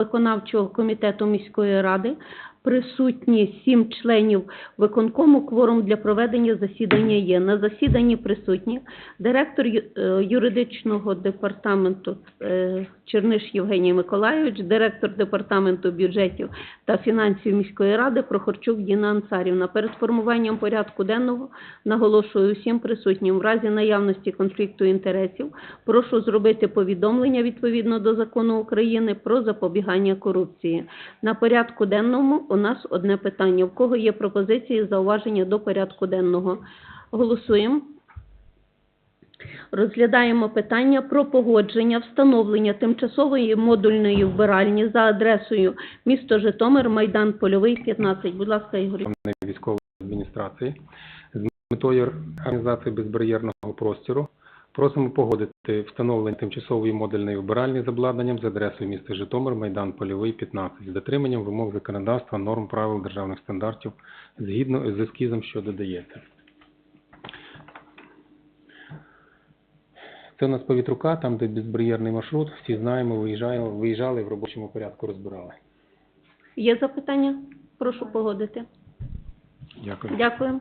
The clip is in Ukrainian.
виконавчого комітету міської ради. Присутні сім членів виконкому. Кворум для проведення засідання є. На засіданні присутні директор е, юридичного департаменту е, Черниш Євгеній Миколайович, директор департаменту бюджетів та фінансів міської ради Прохорчук Діна Ансарівна. Перед формуванням порядку денного наголошую усім присутнім в разі наявності конфлікту інтересів прошу зробити повідомлення відповідно до закону України про запобігання корупції. На порядку денному у нас одне питання. В кого є пропозиції, зауваження до порядку денного? Голосуємо. Розглядаємо питання про погодження встановлення тимчасової модульної вбиральні за адресою місто Житомир, Майдан Польовий, 15. Будь ласка, Ігор. Військової адміністрації з метою організації безбар'єрного простору просимо погодити встановлення тимчасової модульної вбиральні з обладнанням з адресою міста Житомир, Майдан Польовий, 15, з дотриманням вимог законодавства, норм правил державних стандартів згідно з ескізом, що додається. Це у нас повітрука, там, де безбар'єрний маршрут, всі знаємо, виїжджаємо, виїжджали в робочому порядку, розбирали. Є запитання? Прошу погодити. Дякую. Дякую.